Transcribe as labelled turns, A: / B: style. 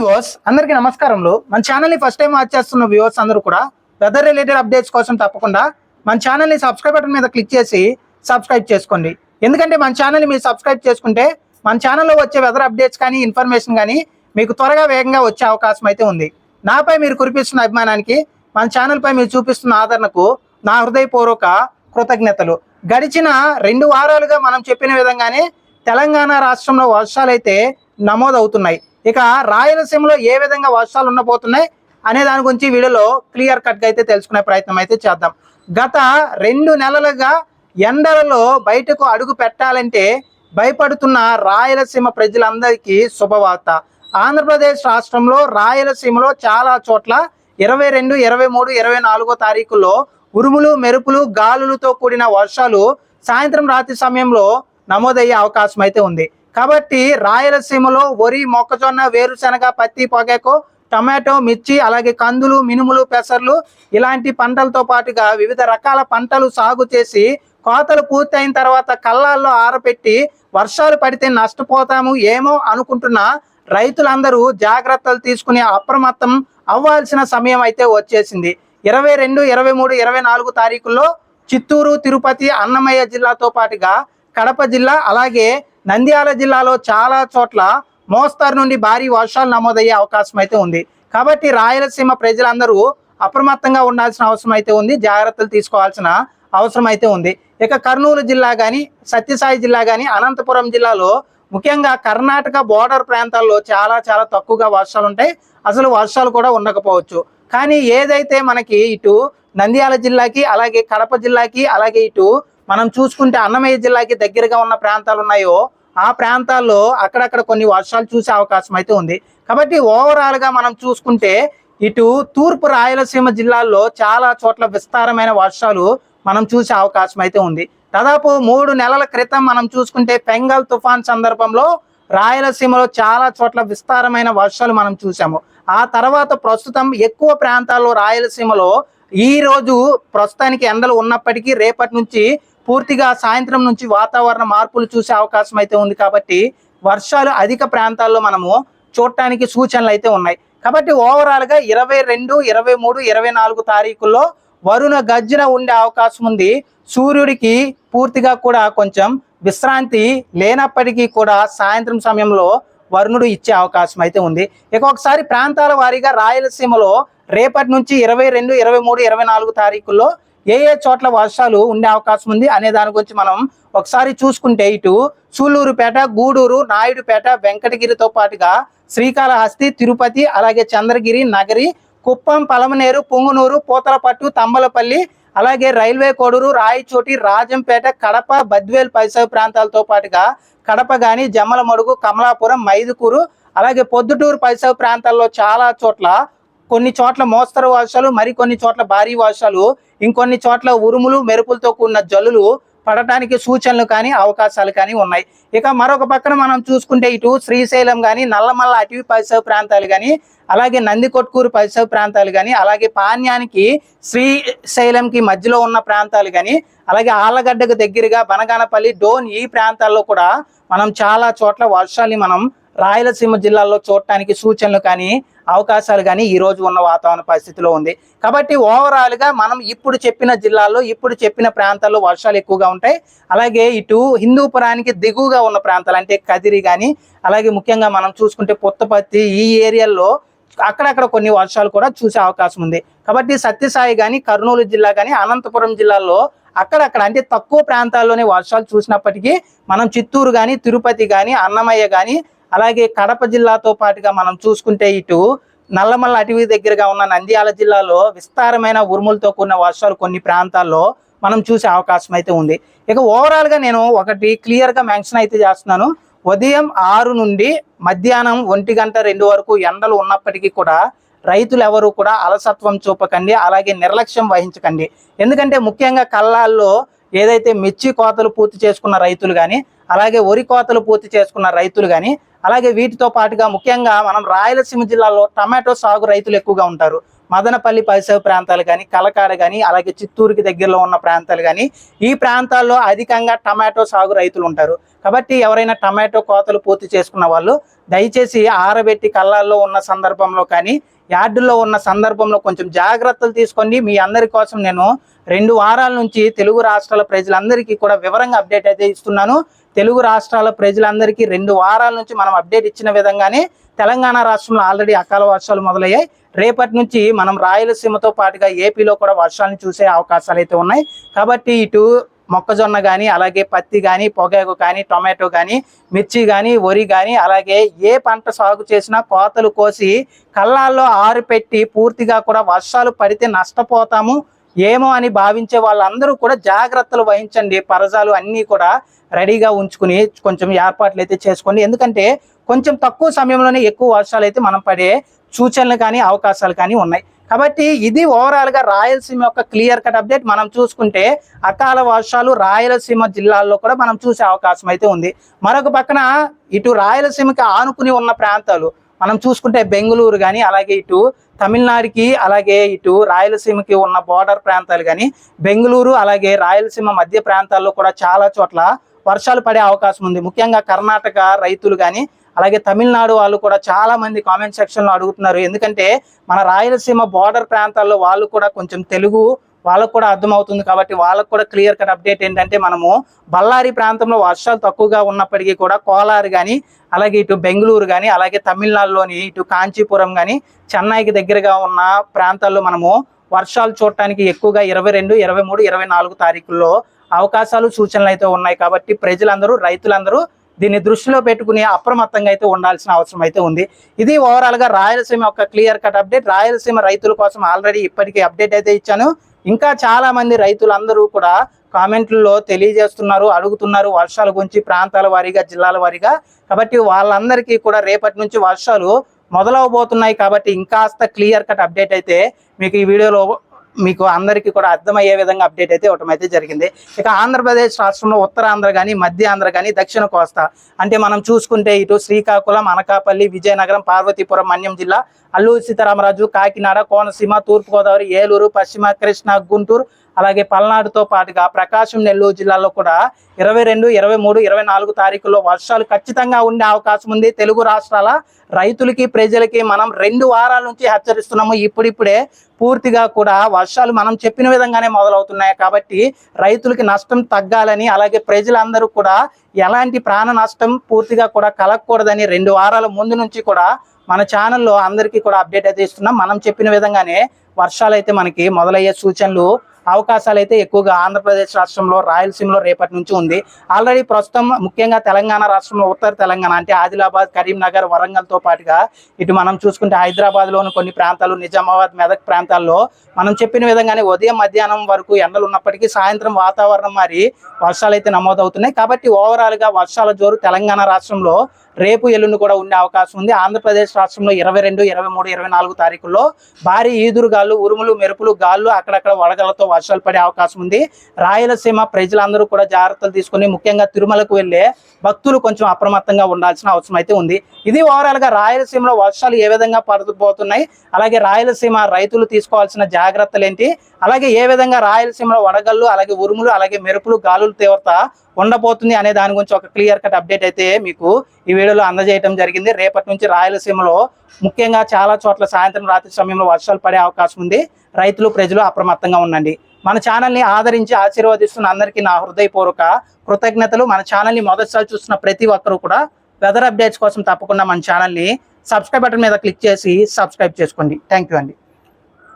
A: Viewers అందరికీ నమస్కారంలో మన ఛానల్ని ఫస్ట్ టైం వాచ్ చేస్తున్న వ్యూవర్స్ అందరూ కూడా వెదర్ రిలేటెడ్ అప్డేట్స్ కోసం తప్పకుండా మన ఛానల్ని సబ్స్క్రైబ్ బటన్ మీద క్లిక్ చేసి సబ్స్క్రైబ్ చేసుకోండి. ఎందుకంటే మన ఛానల్ని మీరు సబ్స్క్రైబ్ చేసుకుంటే మన ఛానల్లో వచ్చే వెదర్ అప్డేట్స్ కానీ ఇన్ఫర్మేషన్ కానీ మీకు త్వరగా వేగంగా వచ్చే అవకాశం అయితే ఉంది. నాపై మీరు కురిపిస్తున్న అభిమానానికి మన ఛానల్పై మీరు చూపిస్తున్న ఆదరణకు నా హృదయపూర్వక కృతజ్ఞతలు. గడిచిన రెండు వారాలుగా మనం చెప్పిన విధంగానే తెలంగాణ రాష్ట్రంలో వర్షాలైతే నమోదవుతున్నాయి. ఇక రాయలసీమలో ఏ విధంగా వర్షాలు ఉండబోతున్నాయి అనే దాని గురించి వీడియోలో క్లియర్ కట్గా అయితే తెలుసుకునే ప్రయత్నం అయితే చేద్దాం. గత రెండు నెలలుగా ఎండలలో బయటకు అడుగు పెట్టాలంటే భయపడుతున్న రాయలసీమ ప్రజలందరికీ శుభవార్త. ఆంధ్రప్రదేశ్ రాష్ట్రంలో రాయలసీమలో చాలా చోట్ల ఇరవై రెండు ఇరవై మూడు ఇరవై నాలుగో తారీఖుల్లో ఉరుములు మెరుపులు గాలులతో కూడిన వర్షాలు సాయంత్రం రాత్రి సమయంలో నమోదయ్యే అవకాశం అయితే ఉంది. కాబట్టి రాయలసీమలో వరి మొక్కజొన్న వేరుశనగ పత్తి పొగాకు టమాటో మిర్చి అలాగే కందులు మినుములు పెసర్లు ఇలాంటి పంటలతో పాటుగా వివిధ రకాల పంటలు సాగు చేసి కోతలు పూర్తయిన తర్వాత కళ్ళాల్లో ఆరపెట్టి వర్షాలు పడితే నష్టపోతాము ఏమో అనుకుంటున్న రైతులందరూ జాగ్రత్తలు తీసుకుని అప్రమత్తం అవ్వాల్సిన సమయం అయితే వచ్చేసింది. ఇరవై రెండు ఇరవై మూడు ఇరవై నాలుగు తారీఖుల్లో చిత్తూరు తిరుపతి అన్నమయ్య జిల్లాతో పాటుగా కడప జిల్లా అలాగే నంద్యాల జిల్లాలో చాలా చోట్ల మోస్తారు నుండి భారీ వర్షాలు నమోదయ్యే అవకాశం అయితే ఉంది. కాబట్టి రాయలసీమ ప్రజలందరూ అప్రమత్తంగా ఉండాల్సిన అవసరం అయితే ఉంది జాగ్రత్తలు తీసుకోవాల్సిన అవసరం అయితే ఉంది. ఇక కర్నూలు జిల్లా కానీ సత్యసాయి జిల్లా కానీ అనంతపురం జిల్లాలో ముఖ్యంగా కర్ణాటక బోర్డర్ ప్రాంతాల్లో చాలా చాలా తక్కువగా వర్షాలు ఉంటాయి. అసలు వర్షాలు కూడా ఉండకపోవచ్చు. కానీ ఏదైతే మనకి ఇటు నంద్యాల జిల్లాకి అలాగే కడప జిల్లాకి అలాగే ఇటు మనం చూసుకుంటే అన్నమయ్య జిల్లాకి దగ్గరగా ఉన్న ప్రాంతాలు ఉన్నాయో ఆ ప్రాంతాల్లో అక్కడక్కడ కొన్ని వర్షాలు చూసే అవకాశం అయితే ఉంది. కాబట్టి ఓవరాల్గా మనం చూసుకుంటే ఇటు తూర్పు రాయలసీమ జిల్లాల్లో చాలా చోట్ల విస్తారమైన వర్షాలు మనం చూసే అవకాశం అయితే ఉంది. దాదాపు మూడు నెలల క్రితం మనం చూసుకుంటే పెంగల్ తుఫాన్ సందర్భంలో రాయలసీమలో చాలా చోట్ల విస్తారమైన వర్షాలు మనం చూసాము ఆ తర్వాత ప్రస్తుతం ఎక్కువ ప్రాంతాల్లో రాయలసీమలో ఈ రోజు ప్రస్తుతానికి ఎండలు ఉన్నప్పటికీ రేపటి నుంచి పూర్తిగా సాయంత్రం నుంచి వాతావరణ మార్పులు చూసే అవకాశం అయితే ఉంది కాబట్టి వర్షాలు అధిక ప్రాంతాల్లో మనము చూడటానికి సూచనలు అయితే ఉన్నాయి. కాబట్టి ఓవరాల్గా ఇరవై రెండు ఇరవై మూడు ఇరవై నాలుగు తారీఖుల్లో వరుణ గర్జన ఉండే అవకాశం ఉంది. సూర్యుడికి పూర్తిగా కూడా కొంచెం విశ్రాంతి లేనప్పటికీ కూడా సాయంత్రం సమయంలో వరుణుడు ఇచ్చే అవకాశం అయితే ఉంది. ఇక ఒకసారి ప్రాంతాల వారీగా రాయలసీమలో రేపటి నుంచి ఇరవై రెండు ఇరవై మూడు ఇరవై నాలుగు తారీఖుల్లో ఏ ఏ చోట్ల వర్షాలు ఉండే అవకాశం ఉంది అనే దాని గురించి మనం ఒకసారి చూసుకుంటే ఇటు సూళ్ళూరుపేట గూడూరు నాయుడుపేట వెంకటగిరితో పాటుగా శ్రీకాళహస్తి తిరుపతి అలాగే చంద్రగిరి నగరి కుప్పం పలమనేరు పొంగునూరు పూతలపట్టు తంబలపల్లి అలాగే రైల్వే కోడూరు రాయచోటి రాజంపేట కడప బద్వేల్ పరిసర ప్రాంతాలతో పాటుగా కడప గాని జమ్మలమడుగు కమలాపురం మైదుకూరు అలాగే పొద్దుటూరు పరిసర ప్రాంతాల్లో చాలా చోట్ల కొన్ని చోట్ల మోస్తరు వర్షాలు మరికొన్ని చోట్ల భారీ వర్షాలు ఇంకొన్ని చోట్ల ఉరుములు మెరుపులతో కూడిన జల్లులు పడటానికి సూచనలు కానీ అవకాశాలు కానీ ఉన్నాయి. ఇక మరొక పక్కన మనం చూసుకుంటే ఇటు శ్రీశైలం కానీ నల్లమల్ల అటవీ పరిసర ప్రాంతాలు కానీ అలాగే నందికొట్కూరు పరిసర ప్రాంతాలు కానీ అలాగే పాణ్యానికి శ్రీశైలంకి మధ్యలో ఉన్న ప్రాంతాలు కానీ అలాగే ఆళ్ళగడ్డకు దగ్గరగా బనగానపల్లి డోన్ ఈ ప్రాంతాల్లో కూడా మనం చాలా చోట్ల వర్షాలు మనం రాయలసీమ జిల్లాల్లో చూడటానికి సూచనలు కానీ అవకాశాలు కానీ ఈరోజు ఉన్న వాతావరణ పరిస్థితిలో ఉంది. కాబట్టి ఓవరాల్గా మనం ఇప్పుడు చెప్పిన జిల్లాల్లో ఇప్పుడు చెప్పిన ప్రాంతాల్లో వర్షాలు ఎక్కువగా ఉంటాయి. అలాగే ఇటు హిందూపురానికి దిగువగా ఉన్న ప్రాంతాలు అంటే కదిరి కానీ అలాగే ముఖ్యంగా మనం చూసుకుంటే పుత్తపత్తి ఈ ఏరియాల్లో అక్కడక్కడ కొన్ని వర్షాలు కూడా చూసే అవకాశం ఉంది. కాబట్టి సత్యసాయి కానీ కర్నూలు జిల్లా కానీ అనంతపురం జిల్లాలో అక్కడక్కడ అంటే తక్కువ ప్రాంతాల్లోనే వర్షాలు చూసినప్పటికీ మనం చిత్తూరు కానీ తిరుపతి కానీ అన్నమయ్య కానీ అలాగే కడప జిల్లాతో పాటుగా మనం చూసుకుంటే ఇటు నల్లమల్ల అటవీ దగ్గరగా ఉన్న నంద్యాల జిల్లాలో విస్తారమైన ఉరుములతో కూడిన వర్షాలు కొన్ని ప్రాంతాల్లో మనం చూసే అవకాశం అయితే ఉంది. ఇక ఓవరాల్గా నేను ఒకటి క్లియర్గా మెన్షన్ అయితే చేస్తున్నాను. ఉదయం ఆరు నుండి మధ్యాహ్నం ఒంటి గంట రెండు వరకు ఎండలు ఉన్నప్పటికీ కూడా రైతులు ఎవరు కూడా అలసత్వం చూపకండి అలాగే నిర్లక్ష్యం వహించకండి. ఎందుకంటే ముఖ్యంగా కళ్ళాల్లో ఏదైతే మిర్చి కోతలు పూర్తి చేసుకున్న రైతులు కానీ అలాగే వరి కోతలు పూర్తి చేసుకున్న రైతులు కానీ అలాగే వీటితో పాటుగా ముఖ్యంగా మనం రాయలసీమ జిల్లాలో టమాటో సాగు రైతులు ఎక్కువగా ఉంటారు. మదనపల్లి పరిసర ప్రాంతాలు కానీ కలకాడ కానీ అలాగే చిత్తూరుకి దగ్గరలో ఉన్న ప్రాంతాలు కానీ ఈ ప్రాంతాల్లో అధికంగా టమాటో సాగు రైతులు ఉంటారు. కాబట్టి ఎవరైనా టమాటో కోతలు పూర్తి చేసుకున్న వాళ్ళు దయచేసి ఆరబెట్టి కళ్ళాల్లో ఉన్న సందర్భంలో కానీ యార్డుల్లో ఉన్న సందర్భంలో కొంచెం జాగ్రత్తలు తీసుకోండి. మీ అందరి కోసం నేను రెండు వారాల నుంచి తెలుగు రాష్ట్రాల ప్రజలందరికీ కూడా వివరంగా అప్డేట్ అయితే ఇస్తున్నాను. తెలుగు రాష్ట్రాల ప్రజలందరికీ రెండు వారాల నుంచి మనం అప్డేట్ ఇచ్చిన విధంగానే తెలంగాణ రాష్ట్రంలో ఆల్రెడీ అకాల వర్షాలు మొదలయ్యాయి. రేపటి నుంచి మనం రాయలసీమతో పాటుగా ఏపీలో కూడా వర్షాలను చూసే అవకాశాలు అయితే ఉన్నాయి. కాబట్టి ఇటు మొక్కజొన్న కానీ అలాగే పత్తి కానీ పొగాకు కానీ టొమాటో కానీ మిర్చి కానీ వరి కానీ అలాగే ఏ పంట సాగు చేసినా కోతలు కోసి కళ్ళాల్లో ఆరుపెట్టి పూర్తిగా కూడా వర్షాలు పడితే నష్టపోతాము. ఏమో అని భావించే వాళ్ళందరూ కూడా జాగ్రత్తలు వహించండి. పరజాలు అన్నీ కూడా రెడీగా ఉంచుకుని కొంచెం ఏర్పాట్లు అయితే చేసుకోండి. ఎందుకంటే కొంచెం తక్కువ సమయంలోనే ఎక్కువ వర్షాలు అయితే మనం పడే సూచనలు కానీ అవకాశాలు కానీ ఉన్నాయి. కాబట్టి ఇది ఓవరాల్గా రాయలసీమ యొక్క క్లియర్ కట్ అప్డేట్ మనం చూసుకుంటే అకాల వర్షాలు రాయలసీమ జిల్లాల్లో కూడా మనం చూసే అవకాశం అయితే ఉంది. మరొక పక్కన ఇటు రాయలసీమకి ఆనుకుని ఉన్న ప్రాంతాలు మనం చూసుకుంటే బెంగళూరు కానీ అలాగే ఇటు తమిళనాడుకి అలాగే ఇటు రాయలసీమకి ఉన్న బోర్డర్ ప్రాంతాలు కానీ బెంగళూరు అలాగే రాయలసీమ మధ్య ప్రాంతాల్లో కూడా చాలా చోట్ల వర్షాలు పడే అవకాశం ఉంది. ముఖ్యంగా కర్ణాటక రైతులు కానీ అలాగే తమిళనాడు వాళ్ళు కూడా చాలా మంది కామెంట్ సెక్షన్లో అడుగుతున్నారు. ఎందుకంటే మన రాయలసీమ బార్డర్ ప్రాంతాల్లో వాళ్ళు కూడా కొంచెం తెలుగు వాళ్ళకు కూడా అర్థమవుతుంది కాబట్టి వాళ్ళకు కూడా క్లియర్ కట్ అప్డేట్ ఏంటంటే మనము బళ్ళారి ప్రాంతంలో వర్షాలు తక్కువగా ఉన్నప్పటికీ కూడా కోలారు కానీ అలాగే ఇటు బెంగళూరు కానీ అలాగే తమిళనాడులోని ఇటు కాంచీపురం కానీ చెన్నైకి దగ్గరగా ఉన్న ప్రాంతాల్లో మనము వర్షాలు చూడటానికి ఎక్కువగా ఇరవై రెండు ఇరవై మూడు ఇరవై నాలుగు తారీఖుల్లో అవకాశాలు సూచనలు అయితే ఉన్నాయి కాబట్టి ప్రజలందరూ రైతులందరూ దీన్ని దృష్టిలో పెట్టుకుని అప్రమత్తంగా అయితే ఉండాల్సిన అవసరం అయితే ఉంది. ఇది ఓవరాల్గా రాయలసీమ యొక్క క్లియర్ కట్ అప్డేట్ రాయలసీమ రైతుల కోసం ఆల్రెడీ ఇప్పటికీ అప్డేట్ అయితే ఇచ్చాను. ఇంకా చాలామంది రైతులందరూ కూడా కామెంట్లలో తెలియజేస్తున్నారు అడుగుతున్నారు వర్షాల గురించి ప్రాంతాల వారీగా జిల్లాల వారీగా. కాబట్టి వాళ్ళందరికీ కూడా రేపటి నుంచి వర్షాలు మొదలవబోతున్నాయి కాబట్టి ఇంకాస్త క్లియర్ కట్ అప్డేట్ అయితే మీకు ఈ వీడియోలో మీకు అందరికీ కూడా అర్థమయ్యే విధంగా అప్డేట్ అయితే ఇవ్వటం అయితే జరిగింది. ఇక ఆంధ్రప్రదేశ్ రాష్ట్రంలో ఉత్తరాంధ్ర కానీ మధ్య ఆంధ్ర కానీ దక్షిణ కోస్తా అంటే మనం చూసుకుంటే ఇటు శ్రీకాకుళం అనకాపల్లి విజయనగరం పార్వతీపురం మన్యం జిల్లా అల్లూరు సీతారామరాజు కాకినాడ కోనసీమ తూర్పుగోదావరి ఏలూరు పశ్చిమ కృష్ణా గుంటూరు అలాగే పల్నాడుతో పాటుగా ప్రకాశం నెల్లూరు జిల్లాలో కూడా ఇరవై రెండు ఇరవై మూడు ఇరవై నాలుగు తారీఖుల్లో వర్షాలు ఖచ్చితంగా ఉండే అవకాశం ఉంది. తెలుగు రాష్ట్రాల రైతులకి ప్రజలకి మనం రెండు వారాల నుంచి హెచ్చరిస్తున్నాము. ఇప్పుడిప్పుడే పూర్తిగా కూడా వర్షాలు మనం చెప్పిన విధంగానే మొదలవుతున్నాయి. కాబట్టి రైతులకి నష్టం తగ్గాలని అలాగే ప్రజలందరూ కూడా ఎలాంటి ప్రాణ నష్టం పూర్తిగా కూడా కలగకూడదని రెండు వారాల ముందు నుంచి కూడా మన ఛానల్లో అందరికీ కూడా అప్డేట్ అయితే ఇస్తున్నాం. మనం చెప్పిన విధంగానే వర్షాలు అయితే మనకి మొదలయ్యే సూచనలు అవకాశాలు అయితే ఎక్కువగా ఆంధ్రప్రదేశ్ రాష్ట్రంలో రాయలసీమలో రేపటి నుంచి ఉంది. ఆల్రెడీ ప్రస్తుతం ముఖ్యంగా తెలంగాణ రాష్ట్రంలో ఉత్తర తెలంగాణ అంటే ఆదిలాబాద్ కరీంనగర్ వరంగల్తో పాటుగా ఇటు మనం చూసుకుంటే హైదరాబాద్లోని కొన్ని ప్రాంతాలు నిజామాబాద్ మెదక్ ప్రాంతాల్లో మనం చెప్పిన విధంగానే ఉదయం మధ్యాహ్నం వరకు ఎండలు ఉన్నప్పటికీ సాయంత్రం వాతావరణం మరి వర్షాలు అయితే నమోదవుతున్నాయి. కాబట్టి ఓవరాల్గా వర్షాల జోరు తెలంగాణ రాష్ట్రంలో రేపు ఎల్లుండి కూడా ఉండే అవకాశం ఉంది. ఆంధ్రప్రదేశ్ రాష్ట్రంలో ఇరవై రెండు ఇరవై మూడు ఇరవై నాలుగు తారీఖుల్లో భారీ ఈదురుగాలు ఉరుములు మెరుపులు గాళ్ళు అక్కడక్కడ వడగలతో వర్షాలు పడే అవకాశం ఉంది. రాయలసీమ ప్రజలందరూ కూడా జాగ్రత్తలు తీసుకుని ముఖ్యంగా తిరుమలకు వెళ్ళే భక్తులు కొంచెం అప్రమత్తంగా ఉండాల్సిన అవసరం అయితే ఉంది. ఇది ఓవరాల్గా రాయలసీమలో వర్షాలు ఏ విధంగా పడుతుపోతున్నాయి అలాగే రాయలసీమ రైతులు తీసుకోవాల్సిన జాగ్రత్తలు ఏంటి? అలాగే ఏ విధంగా రాయలసీమలో వడగళ్ళు అలాగే ఉరుములు అలాగే మెరుపులు గాలుల తీవ్రత ఉండబోతుంది అనే దాని గురించి ఒక క్లియర్ కట్ అప్డేట్ అయితే మీకు ఈ వీడియోలో అందజేయడం జరిగింది. రేపటి నుంచి రాయలసీమలో ముఖ్యంగా చాలా చోట్ల సాయంత్రం రాత్రి సమయంలో వర్షాలు పడే అవకాశం ఉంది. రైతులు ప్రజలు అప్రమత్తంగా ఉండండి. మన ఛానల్ని ఆదరించి ఆశీర్వదిస్తున్న అందరికీ నా హృదయపూర్వక కృతజ్ఞతలు. మన ఛానల్ని మొదటిసారి చూస్తున్న ప్రతి ఒక్కరూ కూడా వెదర్ అప్డేట్స్ కోసం తప్పకుండా మన ఛానల్ని సబ్స్క్రైబ్ బటన్ మీద క్లిక్ చేసి సబ్స్క్రైబ్ చేసుకోండి. థ్యాంక్ యూ అండి.